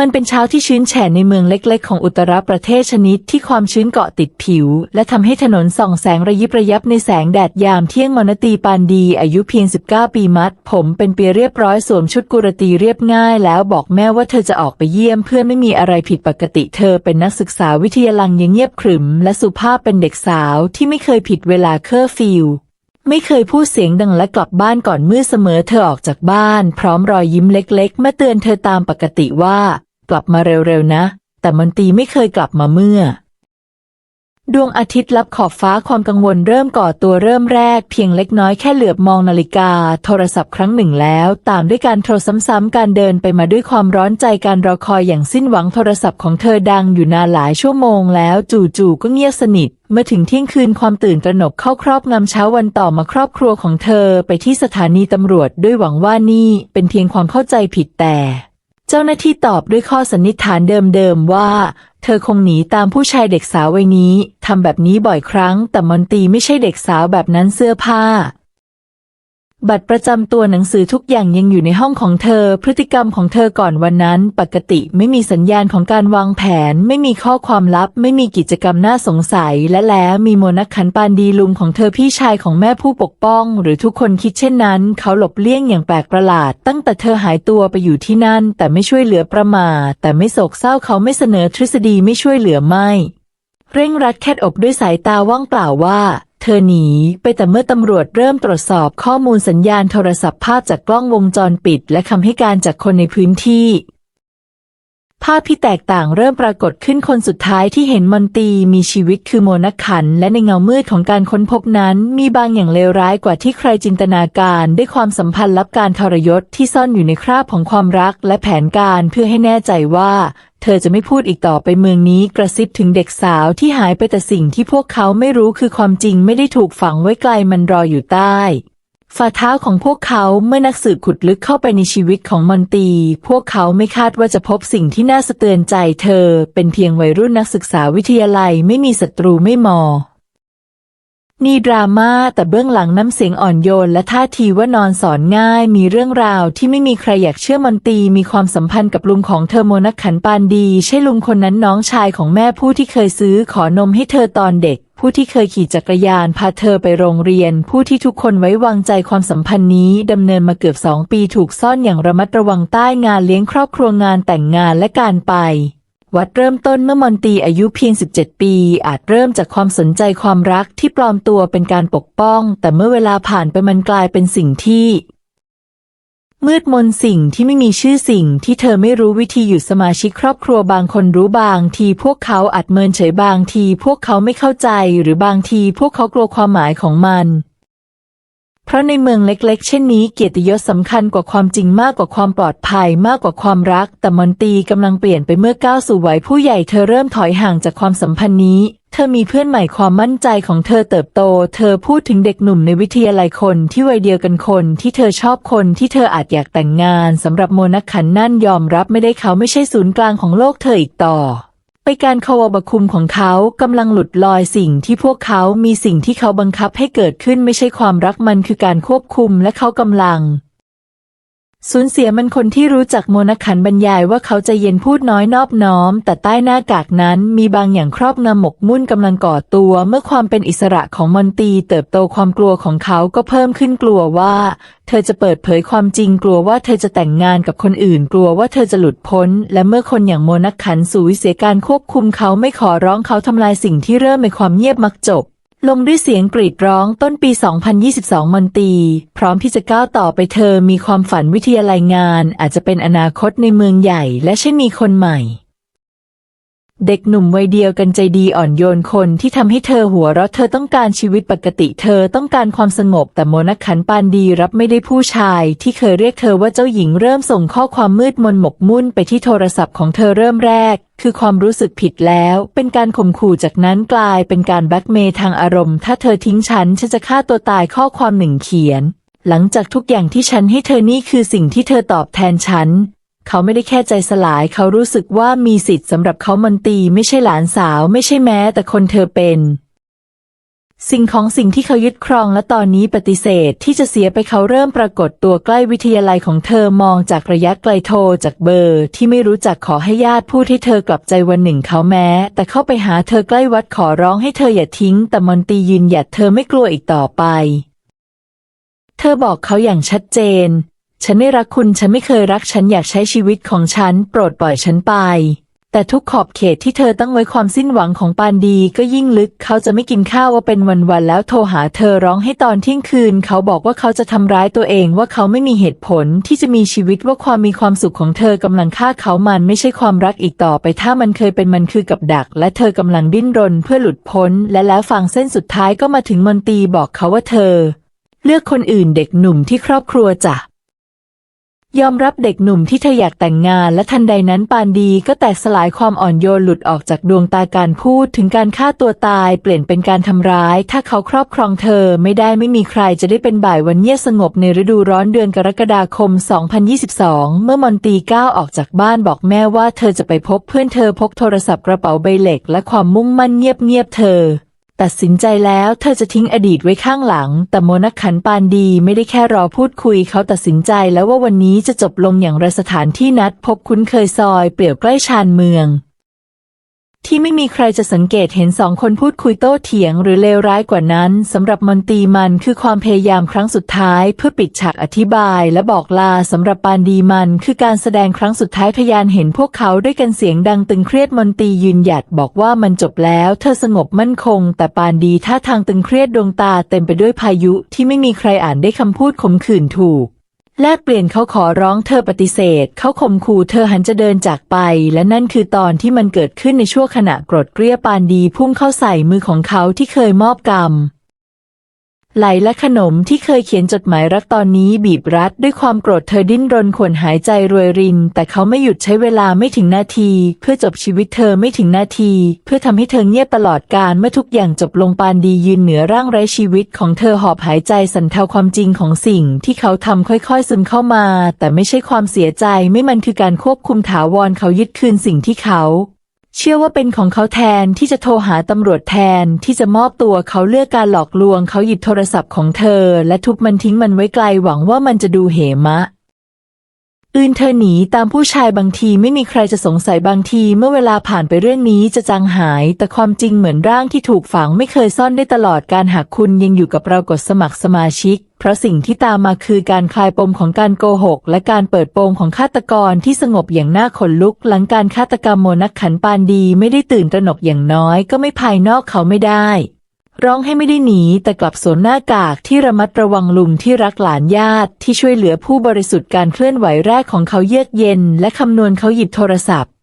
มันเป็นเช้าที่ชื้นแฉะในเมืองเล็กๆ ของอุตรประเทศชนิดที่ความชื้นเกาะติดผิว และทำให้ถนนส่องแสงระยิบระยับในแสงแดดยามเที่ยงมนตีปานดี อายุเพียง 19 ปีมัด ผมเป็นเปียเรียบร้อยสวมชุดกุรตีเรียบง่าย แล้วบอกแม่ว่าเธอจะออกไปเยี่ยมเพื่อนไม่มีอะไรผิดปกติเธอเป็นนักศึกษาวิทยาลังยังเงียบขรึม และสุภาพเป็นเด็กสาวที่ไม่เคยผิดเวลาเคอร์ฟิวไม่เคยพูดเสียงดังและกลับบ้านก่อนมืดเสมอเธอออกจากบ้าน พร้อมรอยยิ้มเล็ก ๆ เมื่อเตือนเธอตามปกติว่า กลับมาเร็วๆนะ แต่มนตรีไม่เคยกลับมาเมื่อ ดวงอาทิตย์ลับขอบฟ้าความกังวลเริ่มก่อตัวเริ่มแรกเพียงเล็กน้อยแค่เหลือบมองนาฬิกา โทรศัพท์ครั้งหนึ่งแล้ว ตามด้วยการโทรซ้ำๆการเดินไปมาด้วยความร้อนใจการรอคอยอย่างสิ้นหวังโทรศัพท์ของเธอดังอยู่นานหลายชั่วโมงแล้วจู่ๆก็เงียบสนิทเมื่อถึงเที่ยงคืนความตื่นตระหนกเข้าครอบงำเช้าวันต่อมาครอบครัวของเธอไปที่สถานีตำรวจด้วยหวังว่านี่เป็นเพียงความเข้าใจผิดแต่ เจ้าหน้าที่ตอบด้วยข้อสันนิษฐานเดิมๆว่า เธอคงหนีตามผู้ชายเด็กสาววัยนี้ทำแบบนี้บ่อยครั้ง แต่มอนตีไม่ใช่เด็กสาวแบบนั้นเสื้อผ้า บัตรประจำตัวหนังสือทุกอย่างยังอยู่ในห้องของเธอ พฤติกรรมของเธอก่อนวันนั้น ปกติไม่มีสัญญาณของการวางแผน ไม่มีข้อความลับ ไม่มีกิจกรรมน่าสงสัย และแล้วมีโมนักขันปานดีลุงของเธอพี่ชายของแม่ผู้ปกป้อง หรือทุกคนคิดเช่นนั้น เขาหลบเลี่ยงอย่างแปลกประหลาด ตั้งแต่เธอหายตัวไปอยู่ที่นั่น แต่ไม่ช่วยเหลือประมา แต่ไม่โศกเศร้าเขาไม่เสนอทฤษฎีไม่ช่วยเหลือไม่ เร่งรัดแคดอกด้วยสายตาว่างเปล่าว่า เธอหนีไปแต่เมื่อตำรวจเริ่มตรวจสอบข้อมูลสัญญาณโทรศัพท์ภาพจากกล้องวงจรปิด และคำให้การจากคนในพื้นที่ ภาพที่แตกต่างเริ่มปรากฏขึ้นคนสุดท้ายที่เห็นมอนตีมีชีวิตคือโมนักขัน และในเงามืดของการค้นพบนั้น มีบางอย่างเลวร้ายกว่าที่ใครจินตนาการ ด้วยความสัมพันธ์ลับการทรยศที่ซ่อนอยู่ในคราบของความรักและแผนการเพื่อให้แน่ใจว่า เธอจะไม่พูดอีกต่อไปเมืองนี้กระซิบถึงเด็กสาวที่หายไปแต่สิ่งที่พวกเขาไม่รู้คือความจริงไม่ได้ถูกฝังไว้ไกลมันรออยู่ใต้ ฝ่าเท้าของพวกเขาเมื่อนักสืบขุดลึกเข้าไปในชีวิตของมอนตี พวกเขาไม่คาดว่าจะพบสิ่งที่น่าสะเตือนใจเธอ เป็นเพียงวัยรุ่นนักศึกษาวิทยาลัยไม่มีศัตรูไม่มอ นี่ดราม่าแต่เบื้องหลังน้ำเสียงอ่อนโยนและท่าทีว่านอนสอนง่าย มีเรื่องราวที่ไม่มีใครอยากเชื่อมอนตีมีความสัมพันธ์กับลุงของเธอโมนักขันปานดี ใช่ลุงคนนั้นน้องชายของแม่ผู้ที่เคยซื้อขอนมให้เธอตอนเด็ก ผู้ที่เคยขี่จักรยานพาเธอไปโรงเรียน ผู้ที่ทุกคนไว้วางใจความสัมพันธ์นี้ดำเนินมาเกือบสองปีถูกซ่อนอย่างระมัดระวังใต้งานเลี้ยงครอบครัวงานแต่งงานและการไป วัดเริ่มต้นเมื่อมอนตีอายุเพียง 17 ปี อาจเริ่มจากความสนใจความรักที่ปลอมตัวเป็นการปกป้อง แต่เมื่อเวลาผ่านไปมันกลายเป็นสิ่งที่ มืดมนสิ่งที่ไม่มีชื่อสิ่งที่เธอไม่รู้วิธีหยุดสมาชิกครอบครัวบางคนรู้บางทีพวกเขาอาจเมินเฉยบางทีพวกเขาไม่เข้าใจ หรือบางทีพวกเขากลัวความหมายของมัน เพราะในเมืองเล็ก ๆ เช่นนี้เกียรติยศสำคัญกว่าความจริงมากกว่าความปลอดภัยมากกว่าความรัก แต่มอนตีกำลังเปลี่ยนไปเมื่อก้าวสู่วัยผู้ใหญ่เธอเริ่มถอยห่างจากความสัมพันธ์นี้ เธอมีเพื่อนใหม่ความมั่นใจของเธอเติบโต เธอพูดถึงเด็กหนุ่มในวิทยาลัยคนที่วัยเดียวกันคน ที่เธอชอบคนที่เธออาจอยากแต่งงานสำหรับโมนักขันนั่นยอมรับไม่ได้เขาไม่ใช่ศูนย์กลางของโลกเธออีกต่อ ไปการคาวบคุมของเขากำลังหลุดลอยสิ่งที่พวกเขามีสิ่งที่เขาบังคับให้เกิดขึ้นไม่ใช่ความรักมันคือการควบคุมและเขากำลัง สูญเสียมันคนที่รู้จักโมนขันบรรยายว่าเขาจะเย็นพูดน้อยนอบน้อม แต่ใต้หน้ากากนั้นมีบางอย่างครอบงำหมกมุ่นกำลังก่อตัวเมื่อความเป็นอิสระของมอนตีเติบโตความกลัวของเขาก็เพิ่มขึ้นกลัวว่า เธอจะเปิดเผยความจริงกลัวว่าเธอจะแต่งงานกับคนอื่น กลัวว่าเธอจะหลุดพ้น และเมื่อคนอย่างโมนักขันสูญเสียการควบคุมเขาไม่ขอร้องเขาทำลายสิ่งที่เริ่มในความเงียบมักจบ ลงด้วยเสียงกรีดร้องต้นปี 2022มอนตีพร้อมที่จะก้าวต่อไปเธอมีความฝันวิทยาลัยงาน อาจจะเป็นอนาคตในเมืองใหญ่ และเช่นมีคนใหม่ เด็กหนุ่มวัยเดียวกันใจดีอ่อนโยนคนที่ทำให้เธอหัวเราะเธอต้องการชีวิตปกติเธอต้องการความสงบ แต่โมนักขันปานดีรับไม่ได้ผู้ชาย ที่เคยเรียกเธอว่าเจ้าหญิงเริ่มส่งข้อความมืดมนหมกมุ่นไปที่โทรศัพท์ของเธอเริ่มแรก คือความรู้สึกผิดแล้ว เป็นการข่มขู่จากนั้นกลายเป็นการแบล็กเมย์ทางอารมณ์ ถ้าเธอทิ้งฉันฉันจะฆ่าตัวตายข้อความหนึ่งเขียนหลังจากทุกอย่างที่ฉันให้เธอนี่คือสิ่งที่เธอตอบแทนฉัน เขาไม่ได้แค่ใจสลาย เขารู้สึกว่ามีสิทธิ์สำหรับเขามันตีไม่ใช่หลานสาว ไม่ใช่แม้ แต่คนเธอเป็น สิ่งของสิ่งที่เขายึดครองและตอนนี้ปฏิเสธที่จะเสียไปเขาเริ่มปรากฏตัวใกล้วิทยาลัยของเธอมองจากระยะไกลโทรจากเบอร์ที่ไม่รู้จักขอให้ญาติพูดให้เธอกลับใจวันหนึ่งเขาแม้ แต่เข้าไปหาเธอใกล้วัดขอร้องให้เธออย่าทิ้ง แต่มอนตียืนหยัดเธอไม่กลัวอีกต่อไป เธอบอกเขาอย่างชัดเจน ฉันไม่รักคุณ ฉันไม่เคยรัก ฉันอยากใช้ชีวิตของฉัน โปรดปล่อยฉันไป แต่ทุกขอบเขตที่เธอตั้งไว้ความสิ้นหวังของปานดีก็ยิ่งลึก เขาจะไม่กินข้าวว่าเป็นวันๆแล้วโทรหาเธอร้องให้ตอนเที่ยงคืน เขาบอกว่าเขาจะทำร้ายตัวเองว่าเขาไม่มีเหตุผลที่จะมีชีวิตว่าความมีความสุขของเธอกำลังฆ่าเขามันไม่ใช่ความรักอีกต่อไป ถ้ามันเคยเป็นมันคือกับดัก และเธอกำลังดิ้นรนเพื่อหลุดพ้น และแล้วฟังเส้นสุดท้ายก็มาถึงมนตีบอกเขาว่าเธอ เลือกคนอื่นเด็กหนุ่มที่ครอบครัวจะ ยอมรับเด็กหนุ่มที่เธออยากแต่งงานและทันใดนั้นปานดีก็แตกสลายความอ่อนโยนหลุดออกจากดวงตาการพูดถึงการฆ่าตัวตายเปลี่ยนเป็นการทำร้าย ถ้าเขาครอบครองเธอไม่ได้ไม่มีใครจะได้เป็นบ่ายวันเงียบสงบในฤดูร้อนเดือนกรกฎาคม 2022 เมื่อมอนตีก้าวออกจากบ้านบอกแม่ว่าเธอจะไปพบเพื่อนเธอพกโทรศัพท์กระเป๋าใบเหล็กและความมุ่งมั่นเงียบๆเธอ ตัดสินใจแล้วเธอจะทิ้งอดีตไว้ข้างหลัง แต่โมนักขันปานดีไม่ได้แค่รอพูดคุยเขาตัดสินใจแล้วว่าวันนี้จะจบลงอย่างไรสถานที่นัดพบคุ้นเคยซอยเปลี่ยวใกล้ชานเมือง ที่ไม่มีใครจะสังเกตเห็นสองคนพูดคุยโต้เถียงหรือเลวร้ายกว่านั้นสำหรับมนตรีมันคือความพยายามครั้งสุดท้าย เพื่อปิดฉากอธิบายและบอกลาสำหรับปานดีมันคือการแสดงครั้งสุดท้ายพยานเห็นพวกเขาด้วยกันเสียงดังตึงเครียดมนตรียืนหยัดบอกว่ามันจบแล้ว เธอสงบมั่นคง แต่ปานดีท่าทางตึงเครียดดวงตาเต็มไปด้วยพายุที่ไม่มีใครอ่านได้คำพูดขมขื่นถูก แลกเปลี่ยนเขาขอร้องเธอปฏิเสธ เขาข่มขู่เธอหันจะเดินจากไป และนั่นคือตอนที่มันเกิดขึ้นในช่วงขณะกรดเกลี้ยปานดีพุ่งเข้าใส่มือของเขาที่เคยมอบกรรม ไหลและขนมที่เคยเขียนจดหมายรักตอนนี้บีบรัดด้วยความโกรธเธอดิ้นรนขวนหายใจรวยริน แต่เขาไม่หยุดใช้เวลาไม่ถึงนาที เพื่อจบชีวิตเธอไม่ถึงนาที เพื่อทำให้เธอเงียบตลอดการเมื่อทุกอย่างจบลงปานดียืนเหนือร่างไร้ชีวิตของเธอหอบหายใจสันเทาความจริงของสิ่งที่เขาทำค่อยๆซึมเข้ามา แต่ไม่ใช่ความเสียใจไม่มันคือการควบคุมถาวรเขายึดคืนสิ่งที่เขา เชื่อว่าเป็นของเขาแทนที่จะโทรหาตำรวจแทนที่จะมอบตัวเขาเลือกการหลอกลวงเขาหยิบโทรศัพท์ของเธอ และทุบมันทิ้งมันไว้ไกลหวังว่ามันจะดูเหมะ อื่นเธอหนีตามผู้ชายบางทีไม่มีใครจะสงสัยบางที เมื่อเวลาผ่านไปเรื่องนี้จะจางหาย แต่ความจริงเหมือนร่างที่ถูกฝังไม่เคยซ่อนได้ตลอดการหากคุณยังอยู่กับเรากดสมัครสมาชิก เพราะสิ่งที่ตามมาคือการคลายปมของการโกหก และการเปิดโปงของฆาตกรที่สงบอย่างน่าขนลุก หลังการฆาตกรรมโมนักขันปานดีไม่ได้ตื่นตระหนกอย่างน้อยก็ไม่ภายนอกเขาไม่ได้ ร้องให้ไม่ได้หนีแต่กลับสวมหน้ากากที่ระมัดระวังลุงที่รักหลานญาติที่ช่วยเหลือผู้บริสุทธิ์การเคลื่อนไหวแรกของเขาเยือกเย็น และคำนวณเขาหยิบโทรศัพท์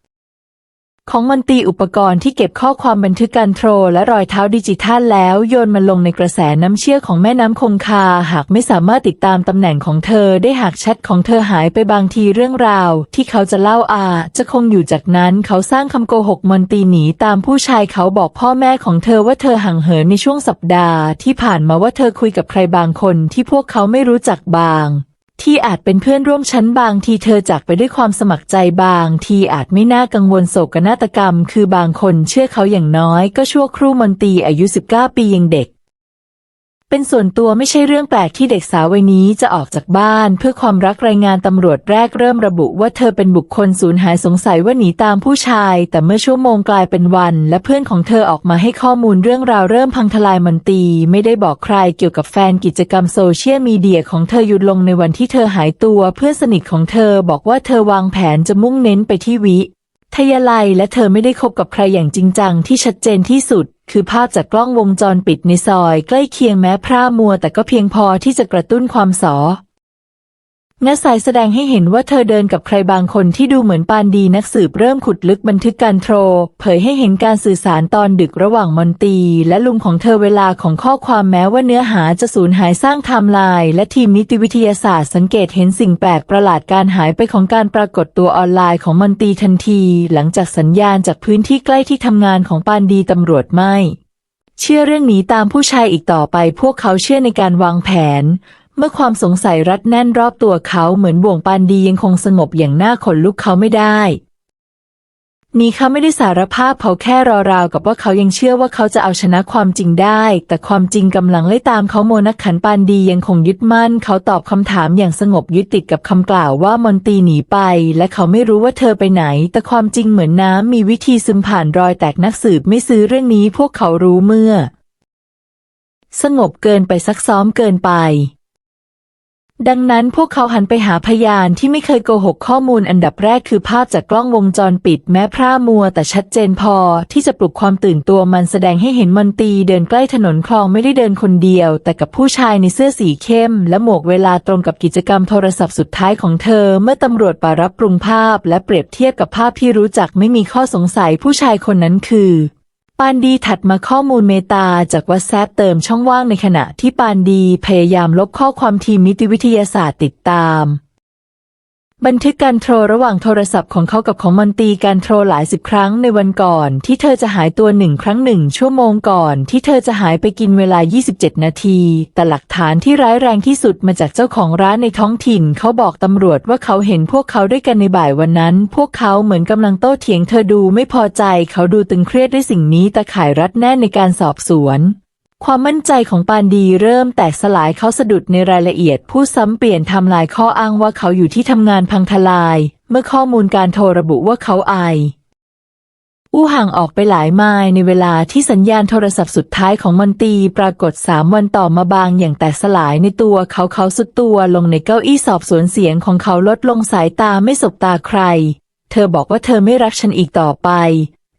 ของมันตีอุปกรณ์ที่เก็บข้อความบันทึกการโทรและรอยเท้าดิจิทัลแล้วโยนมันลงในกระแสน้ำเชี่ยวของแม่น้ำคงคา หากไม่สามารถติดตามตำแหน่งของเธอได้หากแชทของเธอหายไปบางทีเรื่องราว ที่เขาจะเล่าอาจะคงอยู่จากนั้นเขาสร้างคำโกหกมนตีหนีตามผู้ชายเขาบอกพ่อแม่ของเธอว่าเธอห่างเหินในช่วงสัปดาห์ ที่ผ่านมาว่าเธอคุยกับใครบางคนที่พวกเขาไม่รู้จักบาง ที่อาจเป็นเพื่อนร่วมชั้นบางทีเธอจากไปด้วยความสมัครใจบางทีอาจไม่น่ากังวลโศกนาฏกรรม คือบางคนเชื่อเขาอย่างน้อยก็ชั่วครู่มนตีอายุ 19 ปียังเด็ก เป็นส่วนตัวไม่ใช่เรื่องแปลกที่เด็กสาววัยนี้จะออกจากบ้านเพื่อความรักรายงานตำรวจแรกเริ่มระบุว่าเธอเป็นบุคคลสูญหายสงสัยว่าหนีตามผู้ชาย แต่เมื่อชั่วโมงกลายเป็นวัน และเพื่อนของเธอออกมาให้ข้อมูลเรื่องราวเริ่มพังทลายมันตี ไม่ได้บอกใครเกี่ยวกับแฟนกิจกรรมโซเชียลมีเดียของเธอหยุดลงในวันที่เธอหายตัวเพื่อนสนิทของเธอบอกว่าเธอวางแผนจะมุ่งเน้นไปที่วิทยาลัยและเธอไม่ได้คบกับใครอย่างจริงจังที่ชัดเจนที่สุด คือภาพจากกล้องวงจรปิดในซอยใกล้เคียงแม้พร่ามัวแต่ก็เพียงพอที่จะกระตุ้นความสอ งาสายแสดงให้เห็นว่าเธอเดินกับใครบางคนที่ดูเหมือนปานดีนักสืบเริ่มขุดลึกบันทึกการโทร เผยให้เห็นการสื่อสารตอนดึกระหว่างมอนตี และลุงของเธอเวลาของข้อความแม้ว่าเนื้อหาจะสูญหายสร้างไทม์ไลน์และทีมนิติวิทยาศาสตร์สังเกตเห็นสิ่งแปลกประหลาดการหายไปของการปรากฏตัวออนไลน์ของมอนตีทันที หลังจากสัญญาณจากพื้นที่ใกล้ที่ทำงานของปานดีตำรวจไม่เชื่อเรื่องนี้ตามผู้ชายอีกต่อไปพวกเขาเชื่อในการวางแผน เมื่อความสงสัยรัดแน่นรอบตัวเขาเหมือนบ่วงปานดียังคงสงบอย่างน่าขนลุกเขาไม่ได้นี่เขาไม่ได้สารภาพเขาแค่รอราวกับว่าเขายังเชื่อว่าเขาจะเอาชนะความจริงได้ แต่ความจริงกำลังไล่ตามเขาโมนักขันปานดียังคงยึดมั่น เขาตอบคำถามอย่างสงบยึดติดกับคำกล่าวว่ามอนตีหนีไป และเขาไม่รู้ว่าเธอไปไหน แต่ความจริงเหมือนน้ำมีวิธีซึมผ่านรอยแตกนักสืบไม่ซื้อเรื่องนี้พวกเขารู้เมื่อ สงบเกินไปซักซ้อมเกินไป ดังนั้นพวกเขาหันไปหาพยานที่ไม่เคยโกหกข้อมูลอันดับแรกคือภาพจากกล้องวงจรปิดแม้พร่ามัวแต่ชัดเจนพอที่จะปลุกความตื่นตัวมันแสดงให้เห็นมนตีเดินใกล้ถนนคลองไม่ได้เดินคนเดียว แต่กับผู้ชายในเสื้อสีเข้ม และหมวกเวลาตรงกับกิจกรรมโทรศัพท์สุดท้ายของเธอ เมื่อตำรวจปารับปรุงภาพ และเปรียบเทียบกับภาพที่รู้จักไม่มีข้อสงสัยผู้ชายคนนั้นคือ ปานดีถัดมาข้อมูลเมตาจากวัตแซ p เติมช่องว่างในขณะที่ปานดีพยายามลบข้อความทีมนิติวิทยาศาสตร์ติดตาม บันทึกการโทรระหว่างโทรศัพท์ของเขากับของมนตรีการโทรหลายสิบครั้งในวันก่อน ที่เธอจะหายตัวหนึ่งครั้งหนึ่งชั่วโมงก่อน ที่เธอจะหายไปกินเวลา 27 นาที แต่หลักฐานที่ร้ายแรงที่สุดมาจากเจ้าของร้านในท้องถิ่น เขาบอกตำรวจว่าเขาเห็นพวกเขาด้วยกันในบ่ายวันนั้น พวกเขาเหมือนกำลังโต้เถียงเธอดูไม่พอใจ เขาดูตึงเครียดด้วยสิ่งนี้แต่ข่ายรัดแน่นในการสอบสวน ความมั่นใจของปานดีเริ่มแตกสลายเขาสะดุดในรายละเอียด ผู้ซ้ำเปลี่ยนทำลายข้ออ้างว่าเขาอยู่ที่ทำงานพังทลาย เมื่อข้อมูลการโทรระบุว่าเขาไออู้ห่างออกไปหลายไมล์ในเวลาที่สัญญาณโทรศัพท์สุดท้ายของมนตีปรากฏสามวันต่อมาบางอย่างแตกสลายในตัวเขาเขาสุดตัวลงในเก้าอี้สอบสวนเสียงของเขาลดลงสายตาไม่สบตาใคร เธอบอกว่าเธอไม่รักฉันอีกต่อไป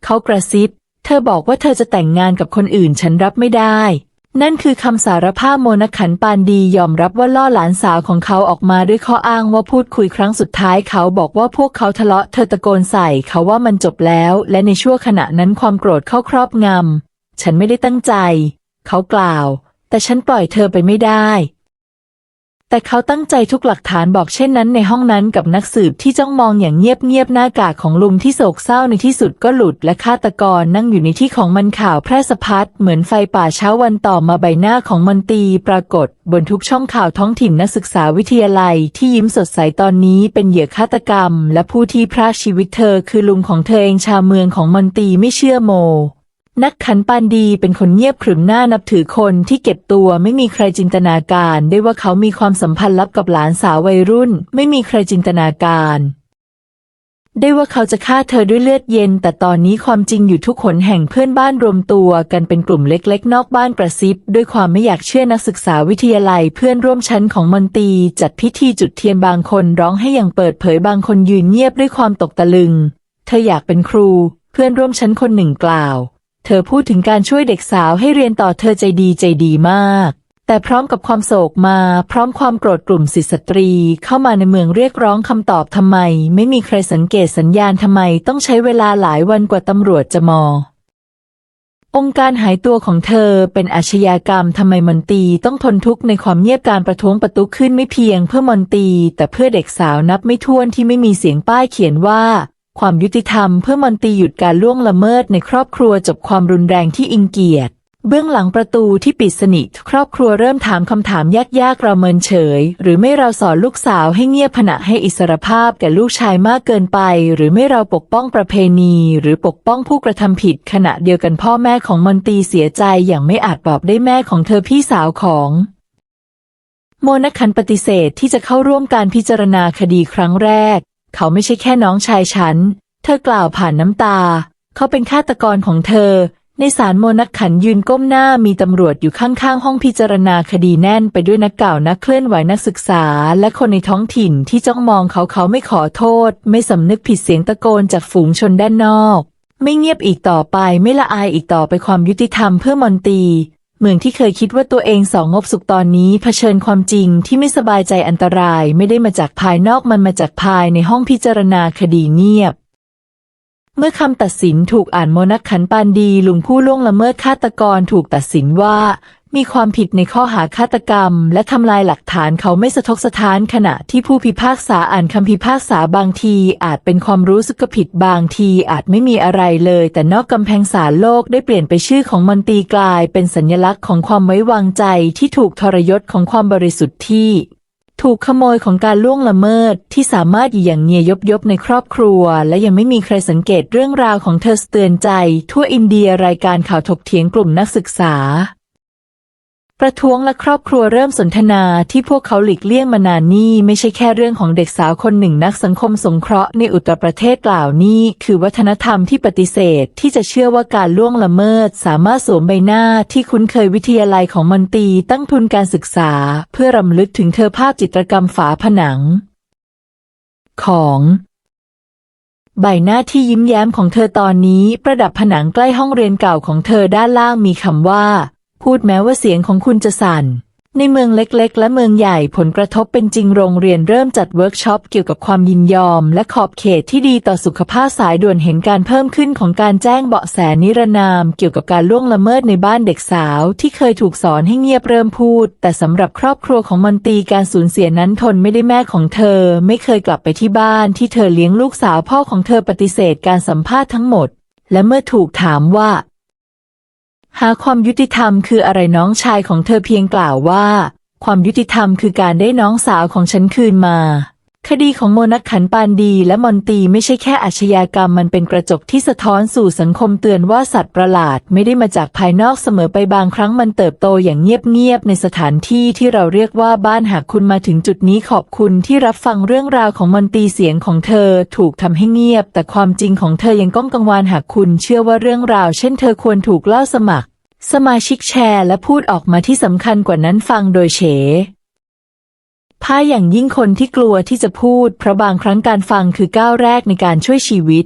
เขากระซิบ เธอบอกว่าเธอจะแต่งงานกับคนอื่นฉันรับไม่ได้ นั่นคือคำสารภาพโมนขันปานดียอมรับว่าล่อหลานสาวของเขาออกมาด้วยข้ออ้างว่าพูดคุยครั้งสุดท้ายเขาบอกว่าพวกเขาทะเลาะเธอตะโกนใส่เขาว่ามันจบแล้ว และในช่วงขณะนั้นความโกรธเข้าครอบงำฉันไม่ได้ตั้งใจ เขากล่าว แต่ฉันปล่อยเธอไปไม่ได้ แต่เขาตั้งใจทุกหลักฐานบอกเช่นนั้นในห้องนั้นกับนักสืบที่จ้องมองอย่างเงียบๆหน้ากากของลุงที่โศกเศร้าในที่สุดก็หลุดและฆาตกรนั่งอยู่ในที่ของมันข่าวแพร่สะพัดเหมือนไฟป่าเช้าวันต่อมาใบหน้าของมันตีปรากฏบนทุกช่องข่าวท้องถิ่นนักศึกษาวิทยาลัยที่ยิ้มสดใสตอนนี้เป็นเหยื่อฆาตกรรม และผู้ที่พรากชีวิตเธอคือลุงของเธอเองชาวเมืองของมันตีไม่เชื่อโม นักขันปานดีเป็นคนเงียบขรึมหน้านับถือคนที่เก็บตัวไม่มีใครจินตนาการได้ว่าเขามีความสัมพันธ์ลับกับหลานสาววัยรุ่น ไม่มีใครจินตนาการ ได้ว่าเขาจะฆ่าเธอด้วยเลือดเย็น แต่ตอนนี้ความจริงอยู่ทุกขนแห่งเพื่อนบ้านรวมตัวกันเป็นกลุ่มเล็กๆ นอกบ้านกระซิบ ด้วยความไม่อยากเชื่อนักศึกษาวิทยาลัยเพื่อนร่วมชั้นของมนตีจัดพิธีจุดเทียนบางคนร้องให้อย่างเปิดเผยบางคนยืนเงียบด้วยความตกตะลึง เธออยากเป็นครู เพื่อนร่วมชั้นคนหนึ่งกล่าว เธอพูดถึงการช่วยเด็กสาวให้เรียนต่อเธอใจดีใจดีมาก แต่พร้อมกับความโศกมา พร้อมความโกรธกลุ่มสิทธิสตรี เข้ามาในเมืองเรียกร้องคำตอบทำไม ไม่มีใครสังเกตสัญญาณทำไมต้องใช้เวลาหลายวันกว่าตำรวจจะมอองค์การหายตัวของเธอเป็นอาชญากรรมทำไมมนตีต้องทนทุกข์ในความเงียบการประท้วงประตุขึ้นไม่เพียงเพื่อมนตี แต่เพื่อเด็กสาวนับไม่ถ้วนที่ไม่มีเสียงป้ายเขียนว่า ความยุติธรรมเพื่อมอนตีหยุดการล่วงละเมิดในครอบครัวจบความรุนแรงที่อิงเกียรติเบื้องหลังประตูที่ปิดสนิทครอบครัวเริ่มถามคำถามยากๆเราเมินเฉย หรือไม่เราสอนลูกสาวให้เงียบผณะให้อิสรภาพแก่ลูกชายมากเกินไป หรือไม่เราปกป้องประเพณี หรือปกป้องผู้กระทำผิด ขณะเดียวกันพ่อแม่ของมอนตีเสียใจอย่างไม่อาจบอกได้แม่ของเธอพี่สาวของโมนคันปฏิเสธที่จะเข้าร่วมการพิจารณาคดีครั้งแรก เขาไม่ใช่แค่น้องชายฉัน เธอกล่าวผ่านน้ำตา เขาเป็นฆาตกรของเธอ ในศาลโมนักขันยืนก้มหน้ามีตำรวจอยู่ข้างๆ ห้องพิจารณาคดีแน่นไปด้วยนักกล่าวนักเคลื่อนไหวนักศึกษา และคนในท้องถิ่นที่จ้องมองเขาเขาไม่ขอโทษ ไม่สำนึกผิดเสียงตะโกนจากฝูงชนด้านนอก ไม่เงียบอีกต่อไปไม่ละอายอีกต่อไปความยุติธรรมเพื่อมอนตี เมืองที่เคยคิดว่าตัวเองสองงบสุขตอนนี้เผชิญความจริงที่ไม่สบายใจอันตรายไม่ได้มาจากภายนอกมันมาจากภายในห้องพิจารณาคดีเงียบ เมื่อคำตัดสินถูกอ่านโมนักขันปานดีลุงผู้ล่วงละเมิดฆาตกรถูกตัดสินว่า มีความผิดในข้อหาฆาตกรรม และทำลายหลักฐานเขาไม่สะทกสะท้านขณะที่ผู้พิพากษาอ่านคำพิพากษาบางที อาจเป็นความรู้สึกผิดบางทีอาจไม่มีอะไรเลย แต่นอกกำแพงศาลโลกได้เปลี่ยนไปชื่อของมนตีกลาย เป็นสัญลักษณ์ของความไว้วางใจที่ถูกทรยศของความบริสุทธิ์ที่ถูกขโมยของการล่วงละเมิดที่สามารถอยู่อย่างเงียยบยบในครอบครัว และยังไม่มีใครสังเกตเรื่องราวของเธอเตือนใจ ทั่วอินเดียรายการข่าวถกเถียงกลุ่มนักศึกษา ประท้วงและครอบครัวเริ่มสนทนาที่พวกเขาหลีกเลี่ยงมานานนี่ไม่ใช่แค่เรื่องของเด็กสาวคนหนึ่งนักสังคมสงเคราะห์ในอุตรประเทศกล่าวนี่คือวัฒนธรรมที่ปฏิเสธที่จะเชื่อว่าการล่วงละเมิด สามารถสวมใบหน้าที่คุ้นเคยวิทยาลัยของมนตีตั้งทุนการศึกษา เพื่อรำลึกถึงเธอภาพจิตรกรรมฝาผนัง ของใบหน้าที่ยิ้มแย้มของเธอตอนนี้ ประดับผนังใกล้ห้องเรียนเก่าของเธอด้านล่างมีคำว่า พูดแม้ว่าเสียงของคุณจะสั่น ในเมืองเล็กๆ และเมืองใหญ่ผลกระทบเป็นจริงโรงเรียนเริ่มจัดเวิร์กช็อปเกี่ยวกับความยินยอม และขอบเขตที่ดีต่อสุขภาพสายด่วนเห็นการเพิ่มขึ้นของการแจ้งเบาะแสนิรนาม เกี่ยวกับการล่วงละเมิดในบ้านเด็กสาว ที่เคยถูกสอนให้เงียบเริ่มพูด แต่สำหรับครอบครัวของมันตีการสูญเสียนั้นทนไม่ได้แม่ของเธอ ไม่เคยกลับไปที่บ้านที่เธอเลี้ยงลูกสาวพ่อของเธอปฏิเสธการสัมภาษณ์ทั้งหมด และเมื่อถูกถามว่า หาความยุติธรรมคืออะไรน้องชายของเธอเพียงกล่าวว่า ความยุติธรรมคือการได้น้องสาวของฉันคืนมา คดีของโมนักขันปานดีและมอนตีไม่ใช่แค่อาชญากรรมมันเป็นกระจกที่สะท้อนสู่สังคมเตือนว่าสัตว์ประหลาดไม่ได้มาจากภายนอกเสมอไปบางครั้งมันเติบโตอย่างเงียบๆในสถานที่ที่เราเรียกว่าบ้านหากคุณมาถึงจุดนี้ขอบคุณที่รับฟังเรื่องราวของมอนตีเสียงของเธอถูกทำให้เงียบ แต่ความจริงของเธอยังก้องกังวานหากคุณเชื่อว่าเรื่องราว เช่นเธอควรถูกเล่าสมัคร สมาชิกแชร์ และพูดออกมาที่สำคัญกว่านั้นฟังโดยเฉ พ่ายอย่างยิ่งคนที่กลัวที่จะพูด เพราะบางครั้งการฟังคือก้าวแรกในการช่วยชีวิต